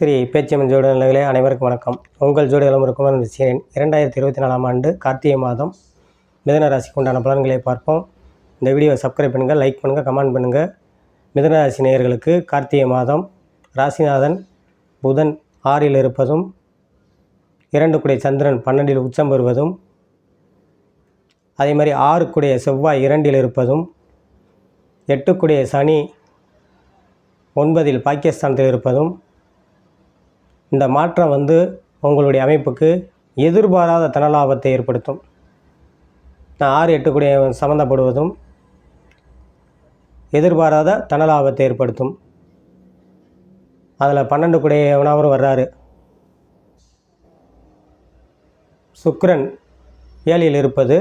ஸ்ரீ பேச்சியம்மன் ஜோடி நிலைகளே அனைவருக்கும் வணக்கம். உங்கள் ஜோடி இருக்கும் விஷயம் இரண்டாயிரத்தி இருபத்தி நாலாம் ஆண்டு கார்த்திகை மாதம் மிதன ராசிக்கு உண்டான பலன்களை பார்ப்போம். இந்த வீடியோவை சப்ஸ்கிரைப் பண்ணுங்கள் லைக் பண்ணுங்கள் கமெண்ட் பண்ணுங்கள் மிதன ராசி நேயர்களுக்கு கார்த்திகை மாதம் ராசிநாதன் புதன் ஆறில் இருப்பதும் இரண்டு குடை சந்திரன் பன்னெண்டில் உச்சம் பெறுவதும் அதே மாதிரி ஆறு குடைய செவ்வாய் இரண்டில் இருப்பதும் எட்டுக்குடைய சனி ஒன்பதில் பாகிஸ்தானத்தில் இருப்பதும் இந்த மாற்றம் வந்து உங்களுடைய அமைப்புக்கு எதிர்பாராத தனலாபத்தை ஏற்படுத்தும். நான் ஆறு எட்டு கூடிய சம்மந்தப்படுவதும் எதிர்பாராத தனலாபத்தை ஏற்படுத்தும். அதில் பன்னெண்டு கூடியவனவரும் வர்றாரு. சுக்ரன் ஏழில் இருப்பது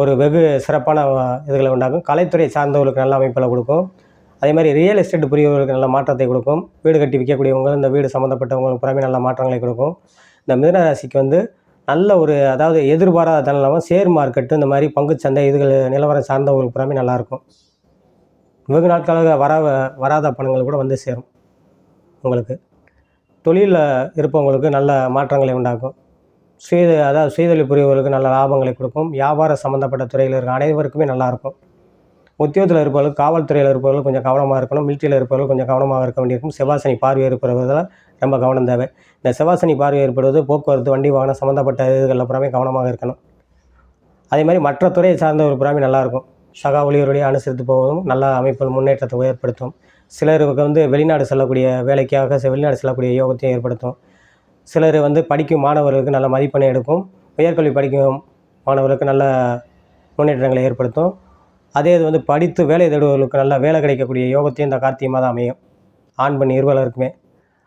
ஒரு வெகு சிறப்பான இதுகளை உண்டாகும் கலைத்துறை சார்ந்தவர்களுக்கு நல்ல அமைப்பில் கொடுக்கும். அதே மாதிரி ரியல் எஸ்டேட் புரியவர்களுக்கு நல்ல மாற்றத்தை கொடுக்கும். வீடு கட்டி விற்கக்கூடியவங்க இந்த வீடு சம்மந்தப்பட்டவங்களுக்கு புறமே நல்ல மாற்றங்களை கொடுக்கும். இந்த மிதனராசிக்கு வந்து நல்ல ஒரு அதாவது எதிர்பாராத தனலாமல் ஷேர் மார்க்கெட்டு இந்த மாதிரி பங்குச்சந்தை இதுகள் நிலவரம் சார்ந்தவங்களுக்கு புறமே நல்லாயிருக்கும் வெகு நாட்களாக வர வராத பணங்கள் கூட வந்து சேரும். உங்களுக்கு. தொழிலில் இருப்பவங்களுக்கு நல்ல மாற்றங்களை உண்டாக்கும். சுய அதாவது சுயதொழில் புரியவர்களுக்கு நல்ல லாபங்களை கொடுக்கும். வியாபார சம்மந்தப்பட்ட துறையில் இருக்க அனைவருக்குமே நல்லாயிருக்கும் உத்தியோகத்தில் இருப்பவர்கள் காவல்துறையில் இருப்பவர்கள் கொஞ்சம் கவனமாக இருக்கணும். மிலிட்ரியில் இருப்பவர்கள் கொஞ்சம் கவனமாக இருக்க வேண்டியிருக்கும். செவ்வாசனி பார்வை ஏற்படுவதில் ரொம்ப கவனம் தேவை. இந்த செவ்வாசனி பார்வை ஏற்படுவது போக்குவரத்து வண்டி வாகனம் சம்மந்தப்பட்ட இதுகளில் புறாமே கவனமாக இருக்கணும். அதே மாதிரி மற்ற துறையை சார்ந்த ஒரு புறாமே நல்லாயிருக்கும் சகா ஊழியருடைய அனுசரித்து போவதும் நல்ல அமைப்புகள் முன்னேற்றத்தை ஏற்படுத்தும். சிலருக்கு வந்து வெளிநாடு செல்லக்கூடிய வேலைக்காக வெளிநாடு செல்லக்கூடிய யோகத்தையும் ஏற்படுத்தும். சிலர் வந்து படிக்கும் மாணவர்களுக்கு நல்ல மதிப்பெண்ணை எடுக்கும். உயர்கல்வி படிக்கும் மாணவர்களுக்கு நல்ல முன்னேற்றங்களை ஏற்படுத்தும். அதே இது வந்து படித்து வேலை தேடுவர்களுக்கு நல்ல வேலை கிடைக்கக்கூடிய யோகத்தையும் இந்த கார்த்திகை மாதம் அமையும். ஆண் பெண் இருவலருக்குமே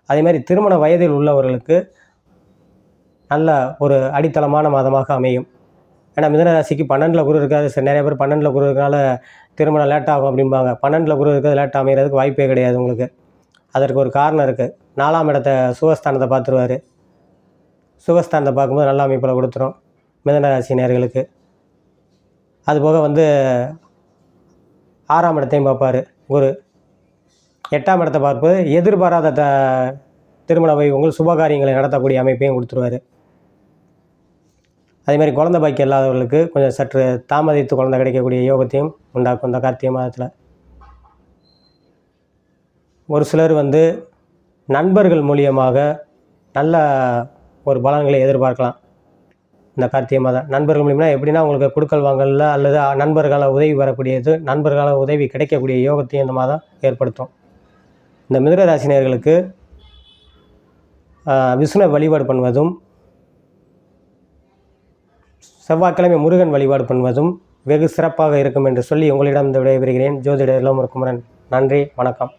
அதே மாதிரி திருமண வயதில் உள்ளவர்களுக்கு நல்ல ஒரு அடித்தளமான மாதமாக அமையும். ஏன்னா மிதன ராசிக்கு பன்னெண்டில் குரு இருக்காது சரி நிறைய பேர் பன்னெண்டில் குரு இருக்கனால திருமணம் லேட் ஆகும் அப்படிம்பாங்க. பன்னெண்டில் குரு இருக்கிறது லேட் அமைகிறதுக்கு வாய்ப்பே கிடையாது உங்களுக்கு. அதற்கு ஒரு காரணம் இருக்குது நாலாம் இடத்த சுகஸ்தானத்தை பார்த்துருவார். சுகஸ்தானத்தை பார்க்கும்போது நல்ல அமைப்பில் கொடுத்துரும் மிதன ராசி நேர்களுக்கு அதுபோக வந்து ஆறாம் இடத்தையும் பார்ப்பார். குரு எட்டாம் இடத்தை பார்ப்பது எதிர்பாராத த திருமண வைபவங்கள் சுபகாரியங்களை நடத்தக்கூடிய அமைப்பையும் கொடுத்துருவார். அதே மாதிரி குழந்தை பாக்கியம் இல்லாதவர்களுக்கு கொஞ்சம் சற்று தாமதித்து குழந்தை கிடைக்கக்கூடிய யோகத்தையும் உண்டாக்கும் இந்த கார்த்திகை மாதத்தில். ஒரு சிலர் வந்து நண்பர்கள் மூலியமாக நல்ல ஒரு பலன்களை எதிர்பார்க்கலாம். இந்த கார்த்திகை மாதம். நண்பர்கள் மூலிமா எப்படின்னா உங்களுக்கு கொடுக்கல் வாங்கல அல்லது நண்பர்களால் உதவி வரக்கூடியது நண்பர்களால் உதவி கிடைக்கக்கூடிய யோகத்தையும் இந்த மாதம் ஏற்படுத்தும். இந்த மிதுன ராசினியர்களுக்கு விஷ்ணு வழிபாடு பண்ணுவதும் செவ்வாய்க்கிழமை முருகன் வழிபாடு பண்ணுவதும் வெகு சிறப்பாக இருக்கும் என்று சொல்லி உங்களிடம் இந்த விடைபெறுகிறேன். ஜோதிடர் குமரன். நன்றி வணக்கம்.